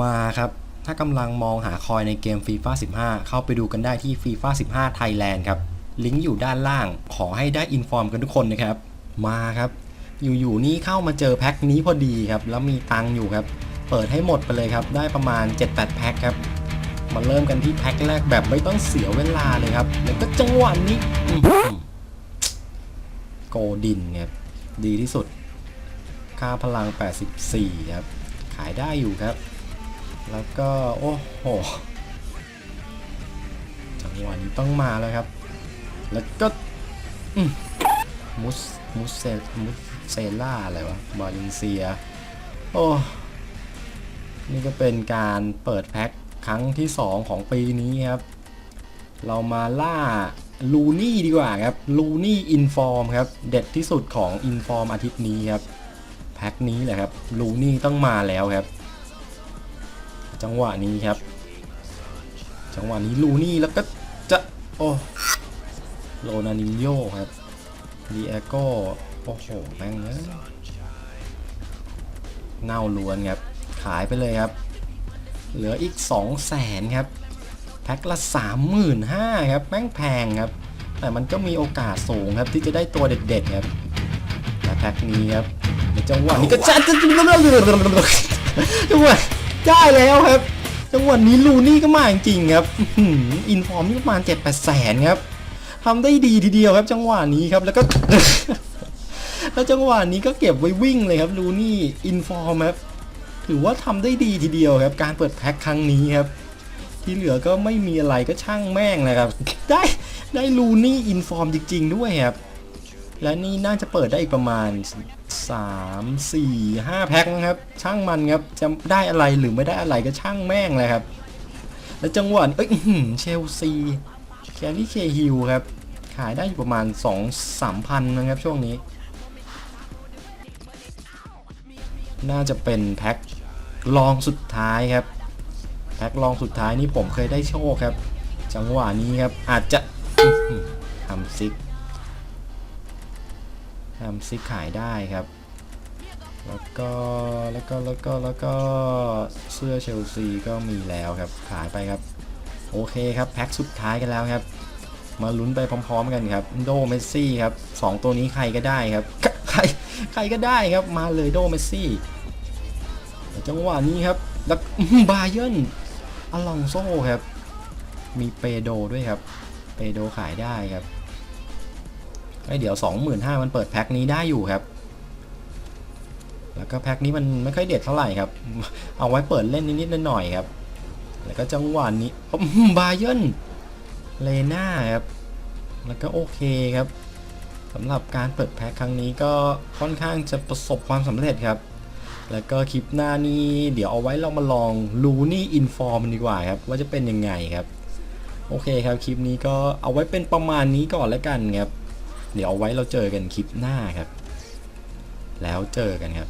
มาครับ ถ้ากำลังมองหาคอยในเกม FIFA 15 เข้าไปดูกันได้ที่ FIFA 15 Thailand ครับ ลิงก์อยู่ด้านล่าง ขอให้ได้อินฟอร์มกันทุกคนนะครับ มาครับ อยู่ๆนี่เข้ามาเจอแพ็คนี้พอดีครับ แล้วมีตังค์อยู่ครับ เปิดให้หมดไปเลยครับ ได้ประมาณ 7-8 แพ็คครับ มาเริ่มกันที่แพ็คแรกแบบไม่ต้องเสียเวลาเลยครับ แล้วก็จังหวะนี้โกดินครับ ดีที่สุด ค่าพลัง 84 ครับ ขายได้อยู่ครับ แล้วก็โอ้โห จังหวะนี้ต้องมาแล้วครับ แล้วก็มุสมุสเซมุสเซล่าอะไรวะบาลินเซีย โอ้นี่ก็เป็นการเปิดแพ็คครั้งที่ 2 ของปีนี้ครับ เรามาล่าลูนี่ดีกว่าครับลูนี่อินฟอร์มครับ เด็ดที่สุดของอินฟอร์มอาทิตย์นี้ครับ แพ็คนี้แหละครับลูนี่ต้องมาแล้วครับ จังหวะนี้ครับ จังหวะนี้ลูนี่แล้วก็จะโอ้โรนานิโยครับดีแอโก้โอ้โหแม่งเอ้ยเน่าล้วนครับ ขายไปเลยครับ เหลืออีก 2 0 0แสนครับ แพ็คละ 35,000ครับแม่งแพงครับ แต่มันก็มีโอกาสสูงครับที่จะได้ตัวเด็ดๆครับและแพ็คนี้ครับในจังหวะนี้ก็จะจะจังหวะ ได้แล้วครับ จังหวะนี้ลูนี่ก็มาจริงครับอินฟอร์มนี่ประมาณ7 8แปดแสนครับทำได้ดีทีเดียวครับ จังหวะนี้ครับแล้วก็แล้วจังหวะนี้ก็เก็บไว้วิ่งเลยครับลูนี่อินฟอร์มครับถือว่าทำได้ดีทีเดียวครับ การเปิดแพ็คครั้งนี้ครับ ที่เหลือก็ไม่มีอะไรก็ช่างแม่งเลยครับ ได้ได้ลูนี่อินฟอร์มจริง ๆ ด้วยครับ และนี่น่าจะเปิดได้อีกประมาณ 3 4 5แพ็คนะครับ ช่างมันครับจะได้อะไรหรือไม่ได้อะไรก็ช่างแม่งเลยครับ แล้วจังหวะเอ้ยเชลซีแคลรี่เคฮิลครับ ขายได้อยู่ประมาณ 2-3พันนะครับช่วงนี้ น่าจะเป็นแพ็คลองสุดท้ายครับ แพ็คลองสุดท้ายนี่ผมเคยได้โชคครับ จังหวะนี้ครับอาจจะทำซิก ทำซิกขายได้ครับ แล้วก็แล้วก็แล้วก็แล้วก็เสื้อเชลซีก็มีแล้วครับ ขายไปครับ โอเคครับแพ็คสุดท้ายกันแล้วครับ มาลุ้นไปพร้อมๆกันครับโดเมสซี่ครับสองตัวนี้ใครก็ได้ครับ ใครใครก็ได้ครับมาเลยโดเมสซี่จังหวะนี้ครับแล้วบาเยนอลองโซ่ครับ มีเปโดด้วยครับ เปโดขายได้ครับ เดี๋ยว 25,000มันเปิดแพ็คนี้ได้อยู่ครับ แล้วก็แพ็คนี้มันไม่ค่อยเด็ดเท่าไหร่ครับ เอาไว้เปิดเล่นนิดๆหน่อยๆครับ แล้วก็จังหวะนี้อื้อบาเยร์นเลน่าครับ แล้วก็โอเคครับสำหรับการเปิดแพ็คครั้งนี้ก็ค่อนข้างจะประสบความสำเร็จครับ แล้วก็คลิปหน้านี้เดี๋ยวเอาไว้เรามาลองลูนี่อินฟอร์มดีกว่าครับ ว่าจะเป็นยังไงครับ โอเคครับคลิปนี้ก็เอาไว้เป็นประมาณนี้ก่อนแล้วกันครับ เดี๋ยวเอาไว้เราเจอกันคลิปหน้าครับ แล้วเจอกันครับ